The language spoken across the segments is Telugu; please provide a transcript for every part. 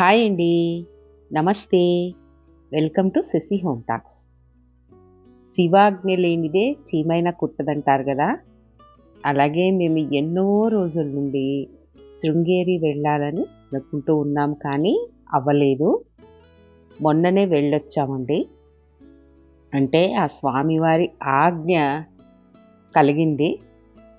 హాయ్ అండి. నమస్తే. Welcome to Shashi home talks. శివాజ్ఞ లేనిదే చీమైన కుట్టదంటారు కదా. అలాగే మేము ఎన్నో రోజుల నుండి శృంగేరి వెళ్ళాలని అనుకుంటూ ఉన్నాం కానీ అవ్వలేదు. మొన్ననే వెళ్ళొచ్చామండి. అంటే ఆ స్వామివారి ఆజ్ఞ కలిగింది.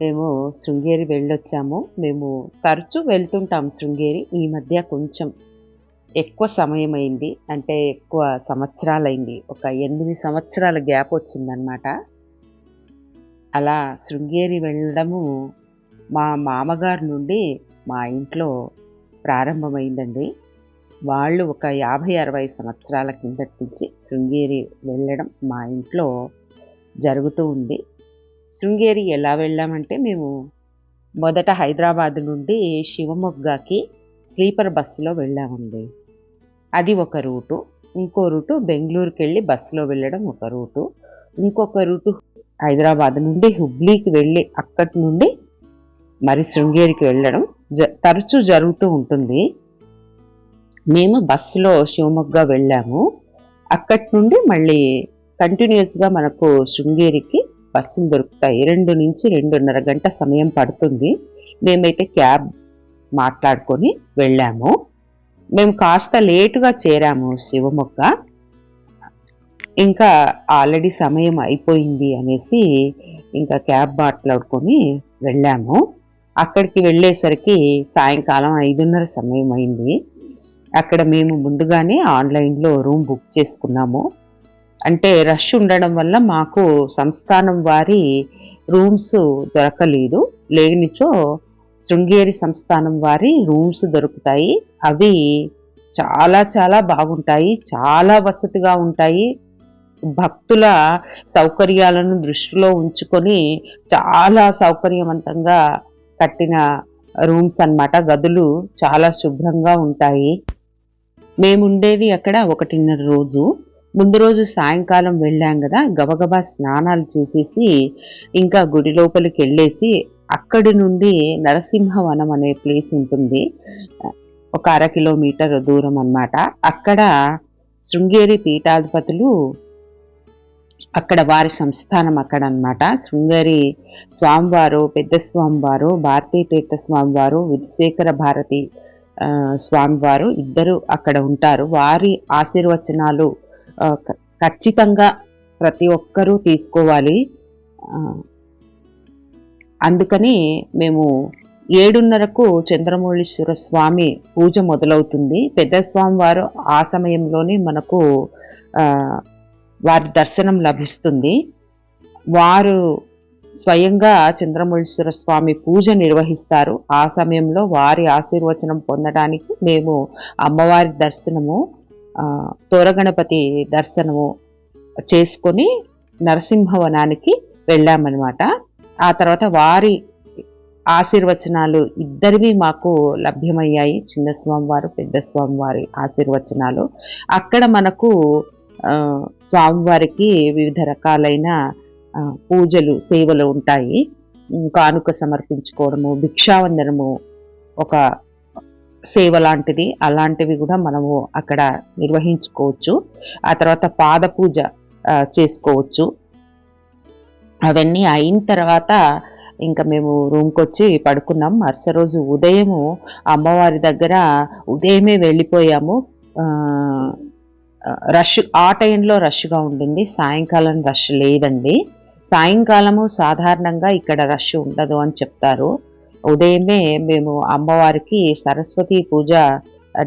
మేము శృంగేరి వెళ్ళొచ్చాము. మేము తరచూ వెళ్తుంటాం శృంగేరి. ఈ మధ్య కొంచెం ఎక్కువ సమయం అయింది అంటే ఎక్కువ సంవత్సరాలైంది. ఒక ఎనిమిది సంవత్సరాల గ్యాప్ వచ్చిందనమాట అలా శృంగేరి వెళ్ళడము మా మామగారు నుండి మా ఇంట్లో ప్రారంభమైందండి. వాళ్ళు ఒక యాభై అరవై సంవత్సరాల కిందటి నుంచి శృంగేరి వెళ్ళడం మా ఇంట్లో జరుగుతూ ఉంది. శృంగేరి ఎలా వెళ్ళామంటే మేము మొదట హైదరాబాద్ నుండి శివమొగ్గకి స్లీపర్ బస్సులో వెళ్ళామండి. అది ఒక రూటు. ఇంకో రూటు బెంగళూరుకి వెళ్ళి బస్సులో వెళ్ళడం ఒక రూటు. ఇంకొక రూటు హైదరాబాద్ నుండి హుబ్లీకి వెళ్ళి అక్కడి నుండి మరి శృంగేరికి వెళ్ళడం జ తరచూ జరుగుతూ ఉంటుంది. మేము బస్సులో శివమొగ్గ వెళ్ళాము. అక్కడి నుండి మళ్ళీ కంటిన్యూస్గా మనకు శృంగేరికి బస్సులు దొరుకుతాయి. రెండు నుంచి రెండున్నర గంట సమయం పడుతుంది. మేమైతే క్యాబ్ మాట్లాడుకొని వెళ్ళాము. మేము కాస్త లేటుగా చేరాము శివమొగ్గ. ఇంకా ఆల్రెడీ సమయం అయిపోయింది అనేసి ఇంకా క్యాబ్ మాట్లాడుకొని వెళ్ళాము. అక్కడికి వెళ్ళేసరికి సాయంకాలం ఐదున్నర సమయం అయింది. అక్కడ మేము ముందుగానే ఆన్లైన్లో రూమ్ బుక్ చేసుకున్నాము. అంటే రష్ ఉండడం వల్ల మాకు సంస్థానం వారి రూమ్స్ దొరకలేదు. లేనిచో శృంగేరి సంస్థానం వారి రూమ్స్ దొరుకుతాయి. అవి చాలా చాలా బాగుంటాయి. చాలా వసతిగా ఉంటాయి. భక్తుల సౌకర్యాలను దృష్టిలో ఉంచుకొని చాలా సౌకర్యవంతంగా కట్టిన రూమ్స్ అన్నమాట. గదులు చాలా శుభ్రంగా ఉంటాయి. మేముండేది అక్కడ ఒకటిన్నర రోజు. ముందు రోజు సాయంకాలం వెళ్ళాం కదా. గబగబా స్నానాలు చేసేసి ఇంకా గుడి లోపలికి వెళ్ళేసి అక్కడి నుండి నరసింహవనం అనే ప్లేస్ ఉంటుంది. ఒక అర కిలోమీటర్ దూరం అన్నమాట. అక్కడ శృంగేరి పీఠాధిపతులు అక్కడ వారి సంస్థానం అక్కడ అన్నమాట శృంగేరి స్వామివారు పెద్ద స్వామివారు భారతీ తీర్థ స్వామివారు విధుశేఖర భారతి స్వామివారు ఇద్దరు అక్కడ ఉంటారు. వారి ఆశీర్వచనాలు ఖచ్చితంగా ప్రతి ఒక్కరూ తీసుకోవాలి. అందుకని మేము ఏడున్నరకు చంద్రమౌళీశ్వర స్వామి పూజ మొదలవుతుంది. పెద్ద స్వామి వారు ఆ సమయంలోనే మనకు వారి దర్శనం లభిస్తుంది. వారు స్వయంగా చంద్రమౌళీశ్వర స్వామి పూజ నిర్వహిస్తారు. ఆ సమయంలో వారి ఆశీర్వచనం పొందడానికి మేము అమ్మవారి దర్శనము తోరగణపతి దర్శనము చేసుకొని నరసింహవనానికి వెళ్ళామన్నమాట. ఆ తర్వాత వారి ఆశీర్వచనాలు ఇద్దరివి మాకు లభ్యమయ్యాయి. చిన్న స్వామివారు పెద్ద స్వామివారి ఆశీర్వచనాలు. అక్కడ మనకు స్వామివారికి వివిధ రకాలైన పూజలు సేవలు ఉంటాయి. కానుక సమర్పించుకోవడము భిక్షావందనము ఒక సేవ లాంటిది. అలాంటివి కూడా మనము అక్కడ నిర్వహించుకోవచ్చు. ఆ తర్వాత పాద పూజ చేసుకోవచ్చు. అవన్నీ అయిన తర్వాత ఇంకా మేము రూమ్కి వచ్చి పడుకున్నాం. మరుసటి రోజు ఉదయము అమ్మవారి దగ్గర ఉదయమే వెళ్ళిపోయాము. రష్ ఆ టైంలో రష్గా ఉంటుంది సాయంకాలం రష్ లేదండి. సాయంకాలము సాధారణంగా ఇక్కడ రష్ ఉండదు అని చెప్తారు. ఉదయమే మేము అమ్మవారికి సరస్వతి పూజ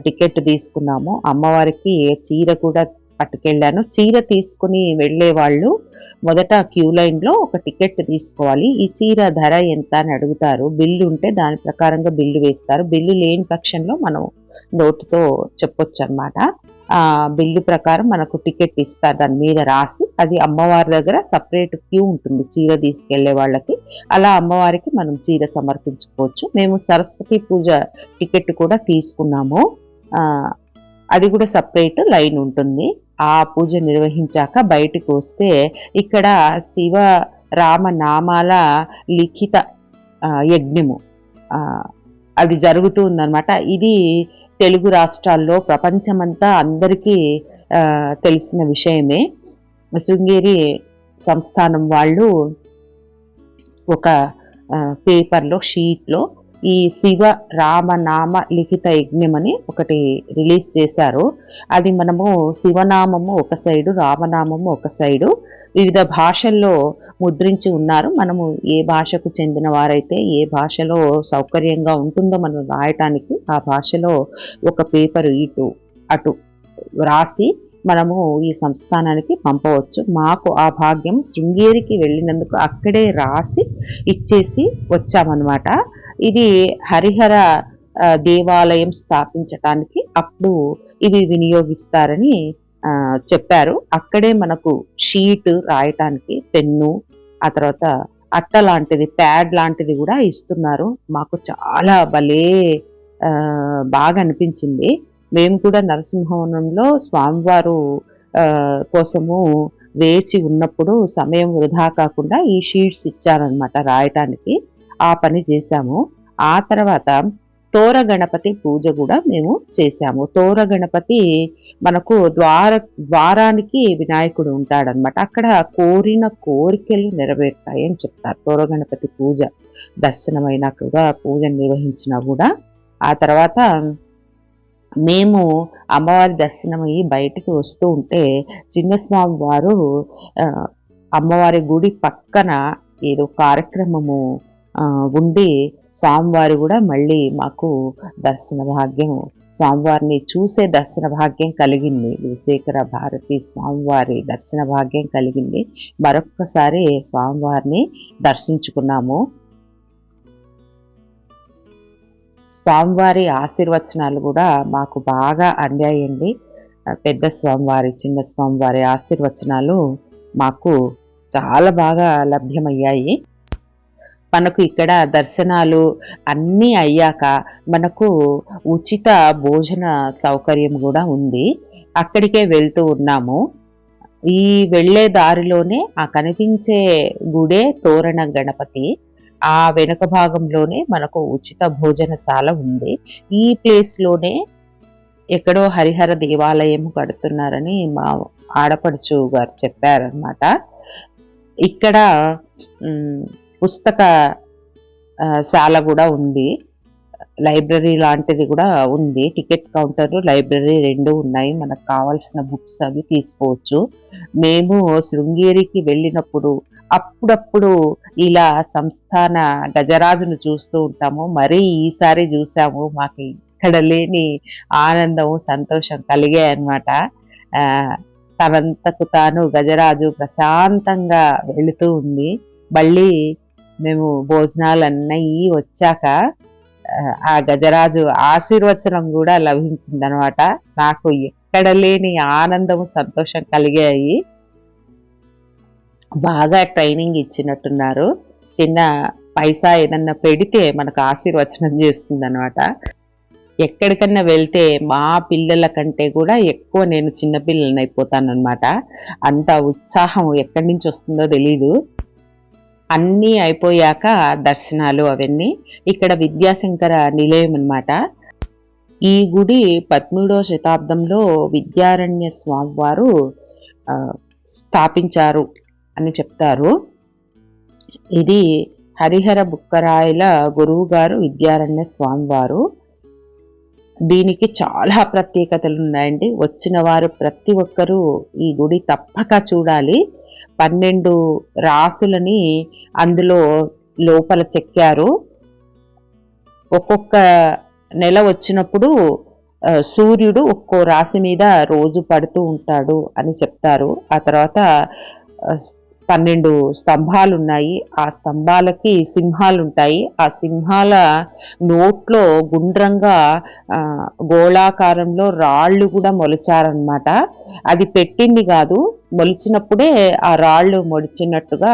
టికెట్ తీసుకున్నాము. అమ్మవారికి చీర కూడా పట్టుకెళ్ళాను. చీర తీసుకుని వెళ్ళే వాళ్ళు మొదట క్యూ లైన్లో ఒక టికెట్ తీసుకోవాలి. ఈ చీర ధర ఎంత అని అడుగుతారు. బిల్లు ఉంటే దాని ప్రకారంగా బిల్లు వేస్తారు. బిల్లు లేని పక్షంలో మనం నోటుతో చెప్పొచ్చు అనమాట బిల్లు ప్రకారం మనకు టికెట్ ఇస్తారు దాని మీద రాసి అది అమ్మవారి దగ్గర సపరేట్ క్యూ ఉంటుంది. చీర తీసుకెళ్ళే వాళ్ళకి. అలా అమ్మవారికి మనం చీర సమర్పించుకోవచ్చు. మేము సరస్వతి పూజ టికెట్ కూడా తీసుకున్నాము. అది కూడా సపరేట్ లైన్ ఉంటుంది. ఆ పూజ నిర్వహించాక బయటకు వస్తే ఇక్కడ శివ రామ నామాల లిఖిత యజ్ఞము. అది జరుగుతూ ఉందన్నమాట. ఇది తెలుగు రాష్ట్రాల్లో ప్రపంచమంతా అందరికీ తెలిసిన విషయమే. శృంగేరి సంస్థానం వాళ్ళు ఒక పేపర్లో షీట్లో ఈ శివ రామనామ లిఖిత యజ్ఞం అని ఒకటి రిలీజ్ చేశారు. అది మనము శివనామము ఒక సైడు రామనామము ఒక సైడు వివిధ భాషల్లో ముద్రించి ఉన్నారు. మనము ఏ భాషకు చెందిన వారైతే ఏ భాషలో సౌకర్యంగా ఉంటుందో మనం రాయటానికి ఆ భాషలో ఒక పేపర్ ఇటు అటు రాసి మనము ఈ సంస్థానానికి పంపవచ్చు. మాకు ఆ భాగ్యం శృంగేరికి వెళ్ళినందుకు అక్కడే రాసి ఇచ్చేసి వచ్చామన్నమాట. ఇది హరిహర దేవాలయం స్థాపించటానికి అప్పుడు ఇవి వినియోగిస్తారని చెప్పారు. అక్కడే మనకు షీట్ రాయటానికి పెన్ను ఆ తర్వాత అట్ట లాంటిది ప్యాడ్ లాంటిది కూడా ఇస్తున్నారు. మాకు చాలా భలే బాగా అనిపించింది. మేము కూడా నరసింహవనంలో స్వామివారు కోసము వేచి ఉన్నప్పుడు సమయం వృధా కాకుండా ఈ షీట్స్ ఇచ్చారనమాట రాయటానికి. ఆ పని చేశాము. ఆ తర్వాత తోర గణపతి పూజ కూడా మేము చేశాము. తోర గణపతి మనకు ద్వార ద్వారానికి వినాయకుడు ఉంటాడనమాట అక్కడ కోరిన కోరికలు నెరవేరుతాయి అని చెప్తారు. తోర గణపతి పూజ దర్శనమైనా కూడా పూజ నిర్వహించినా కూడా. ఆ తర్వాత మేము అమ్మవారి దర్శనం బయటికి వస్తూ ఉంటే చిన్నస్వామి వారు అమ్మవారి గుడి పక్కన ఏదో కార్యక్రమము ఉండి స్వామివారు కూడా మళ్ళీ మాకు దర్శన భాగ్యం స్వామివారిని చూసే దర్శన భాగ్యం కలిగింది. విశేఖర భారతి స్వామివారి దర్శన భాగ్యం కలిగింది. మరొక్కసారి స్వామివారిని దర్శించుకున్నాము. స్వామివారి ఆశీర్వచనాలు కూడా మాకు బాగా అందాయండి. పెద్ద స్వామివారి చిన్న స్వామివారి ఆశీర్వచనాలు మాకు చాలా బాగా లభ్యమయ్యాయి. మనకు ఇక్కడ దర్శనాలు అన్నీ అయ్యాక మనకు ఉచిత భోజన సౌకర్యం కూడా ఉంది. అక్కడికే వెళ్తూ ఉన్నాము. ఈ వెళ్ళే దారిలోనే ఆ కనిపించే గుడే తోరణ గణపతి. ఆ వెనుక భాగంలోనే మనకు ఉచిత భోజనశాల ఉంది. ఈ ప్లేస్లోనే ఎక్కడో హరిహర దేవాలయం కడుతున్నారని మా ఆడపడుచు గారు చెప్పారనమాట ఇక్కడ పుస్తక శాల కూడా ఉంది. లైబ్రరీ లాంటిది కూడా ఉంది. టికెట్ కౌంటర్ లైబ్రరీ రెండు ఉన్నాయి. మనకు కావాల్సిన బుక్స్ అవి తీసుకోవచ్చు. మేము శృంగేరికి వెళ్ళినప్పుడు అప్పుడప్పుడు ఇలా సంస్థాన గజరాజును చూస్తూ ఉంటాము. మరీ ఈసారి చూసాము. మాకు ఇక్కడ లేని ఆనందం సంతోషం కలిగాయి అనమాట తనంతకు తాను గజరాజు ప్రశాంతంగా వెళుతూ ఉంది. మళ్ళీ మేము భోజనాలు అన్నయ్యి వచ్చాక ఆ, ఆ గజరాజు ఆశీర్వచనం కూడా లభించిందనమాట నాకు ఎక్కడ లేని ఆనందం సంతోషం కలిగాయి. బాగా ట్రైనింగ్ ఇచ్చినట్టున్నారు. చిన్న పైసా ఏదన్నా పెడితే మనకు ఆశీర్వచనం చేస్తుంది అనమాట ఎక్కడికన్నా వెళ్తే మా పిల్లల కంటే కూడా ఎక్కువ నేను చిన్నపిల్లలని అయిపోతానమాట అయిపోతాను అనమాట అంత ఉత్సాహం ఎక్కడి నుంచి వస్తుందో తెలీదు. అన్నీ అయిపోయాక దర్శనాలు అవన్నీ. ఇక్కడ విద్యాశంకర నిలయం అనమాట ఈ గుడి పదమూడవ శతాబ్దంలో విద్యారణ్య స్వామి వారు స్థాపించారు. అని చెప్తారు. ఇది హరిహర బుక్కరాయల గురువుగారు విద్యారణ్య స్వామివారు. దీనికి చాలా ప్రత్యేకతలు ఉన్నాయండి. వచ్చిన వారు ప్రతి ఒక్కరూ ఈ గుడి తప్పక చూడాలి. పన్నెండు రాసులని అందులో లోపల చెక్కారు. ఒక్కొక్క నెల వచ్చినప్పుడు సూర్యుడు ఒక్కో రాశి మీద రోజు పడుతూ ఉంటాడు అని చెప్తారు. ఆ తర్వాత పన్నెండు స్తంభాలు ఉన్నాయి ఆ స్తంభాలకి సింహాలు ఉంటాయి ఆ సింహాల నోట్లో గుండ్రంగా గోళాకారంలో రాళ్ళు కూడా మొలిచారనమాట అది పెట్టింది కాదు మొలిచినప్పుడే ఆ రాళ్ళు మొలిచినట్టుగా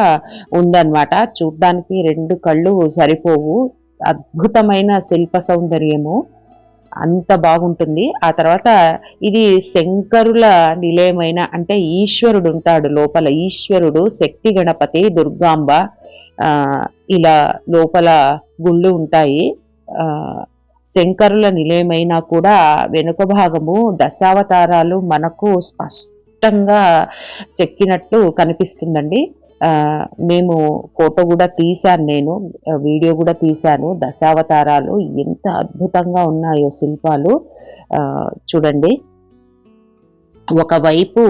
ఉందన్నమాట. చూడ్డానికి రెండు కళ్ళు సరిపోవు. అద్భుతమైన శిల్ప సౌందర్యము. అంత బాగుంటుంది. ఆ తర్వాత ఇది శంకరుల నిలయమైన అంటే ఈశ్వరుడు ఉంటాడు లోపల. ఈశ్వరుడు శక్తి గణపతి దుర్గాంబ ఇలా లోపల గుళ్ళు ఉంటాయి. శంకరుల నిలయమైనా కూడా వెనుక భాగము దశావతారాలు మనకు స్పష్టంగా చెక్కినట్లు కనిపిస్తుందండి. మేము ఫోటో కూడా తీశాను నేను వీడియో కూడా తీశాను. దశావతారాలు ఎంత అద్భుతంగా ఉన్నాయో శిల్పాలు. చూడండి. ఒకవైపు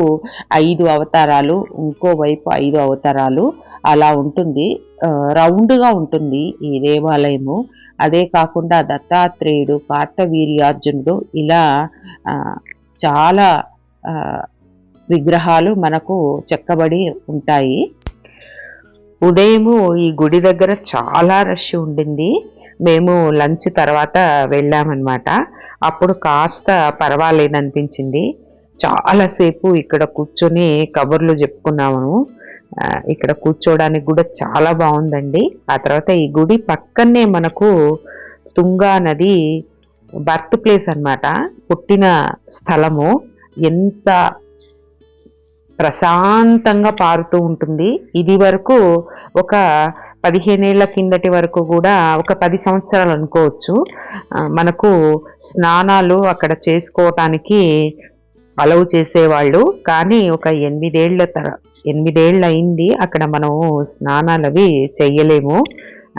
ఐదు అవతారాలు ఇంకోవైపు ఐదు అవతారాలు అలా ఉంటుంది. రౌండ్గా ఉంటుంది ఈ దేవాలయము. అదే కాకుండా దత్తాత్రేయుడు కార్తవీర్యార్జునుడు ఇలా చాలా విగ్రహాలు మనకు చెక్కబడి ఉంటాయి. ఉదయము ఈ గుడి దగ్గర చాలా రష్ ఉండింది. మేము లంచ్ తర్వాత వెళ్ళామన్నమాట. అప్పుడు కాస్త పర్వాలేదు అనిపించింది చాలాసేపు ఇక్కడ కూర్చొని కబుర్లు చెప్పుకున్నాము. ఇక్కడ కూర్చోడానికి కూడా చాలా బాగుందండి. ఆ తర్వాత ఈ గుడి పక్కనే మనకు తుంగా నది బర్త్ ప్లేస్ అన్నమాట. పుట్టిన స్థలము. ఎంత ప్రశాంతంగా పారుతూ ఉంటుంది. ఇది వరకు ఒక పదిహేనేళ్ళ కిందటి వరకు కూడా ఒక పది సంవత్సరాలు అనుకోవచ్చు. మనకు స్నానాలు అక్కడ చేసుకోవటానికి అలవ్ చేసేవాళ్ళు. కానీ ఒక ఎనిమిదేళ్ళ తర ఎనిమిదేళ్ళు అయింది అక్కడ మనం స్నానాలు అవి చెయ్యలేము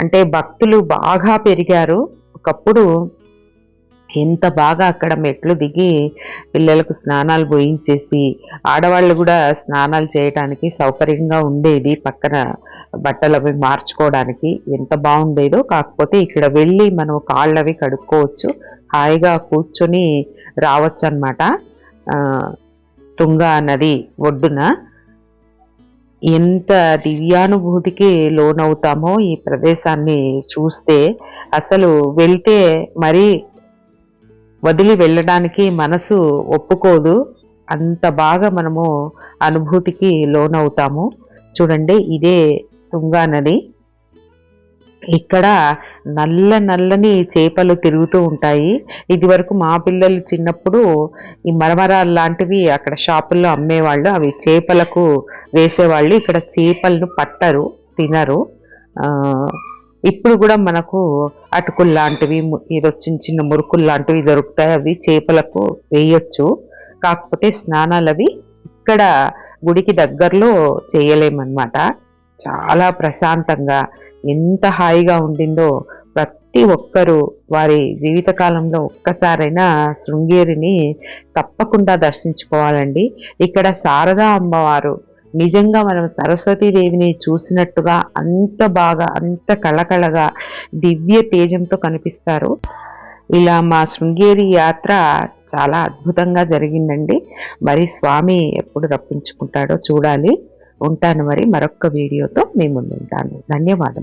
అంటే భక్తులు బాగా పెరిగారు. ఒకప్పుడు ఎంత బాగా అక్కడ మెట్లు దిగి పిల్లలకు స్నానాలు పోయించేసి ఆడవాళ్ళు కూడా స్నానాలు చేయడానికి సౌకర్యంగా ఉండేది పక్కన బట్టలు అవి మార్చుకోవడానికి. ఎంత బాగుండేదో కాకపోతే ఇక్కడ వెళ్ళి మనం కాళ్ళు అవి కడుక్కోవచ్చు హాయిగా కూర్చొని రావచ్చు అనమాట తుంగా నది ఒడ్డున. ఎంత దివ్యానుభూతికి లోనవుతామో ఈ ప్రదేశాన్ని చూస్తే. అసలు వెళ్తే మరీ వదిలి వెళ్ళడానికి మనసు ఒప్పుకోదు. అంత బాగా మనము అనుభూతికి లోనవుతాము. చూడండి ఇదే తుంగా నది. ఇక్కడ నల్ల నల్లని చేపలు తిరుగుతూ ఉంటాయి. ఇది వరకు మా పిల్లలు చిన్నప్పుడు ఈ మరమరాలు లాంటివి అక్కడ షాపుల్లో అమ్మేవాళ్ళు. అవి చేపలకు వేసేవాళ్ళు. ఇక్కడ చేపలను పట్టరు తినరు. ఇప్పుడు కూడా మనకు అటుకులు లాంటివి ఏదో చిన్న చిన్న మురుకులు లాంటివి దొరుకుతాయి. అవి చేపలకు వేయొచ్చు. కాకపోతే స్నానాలు అవి ఇక్కడ గుడికి దగ్గరలో చేయలేమన్నమాట. చాలా ప్రశాంతంగా ఎంత హాయిగా ఉండిందో ప్రతి ఒక్కరూ వారి జీవితకాలంలో ఒక్కసారైనా శృంగేరిని తప్పకుండా దర్శించుకోవాలండి. ఇక్కడ శారదా అమ్మవారు నిజంగా మనం సరస్వతీదేవిని చూసినట్టుగా అంత బాగా అంత కళకళగా దివ్య తేజంతో కనిపిస్తారు. ఇలా మా శృంగేరి యాత్ర చాలా అద్భుతంగా జరిగిందండి. మరి స్వామి ఎప్పుడు రప్పించుకుంటాడో చూడాలి. ఉంటాను మరి మరొక వీడియోతో మీ ముందు ఉంటాను ధన్యవాదం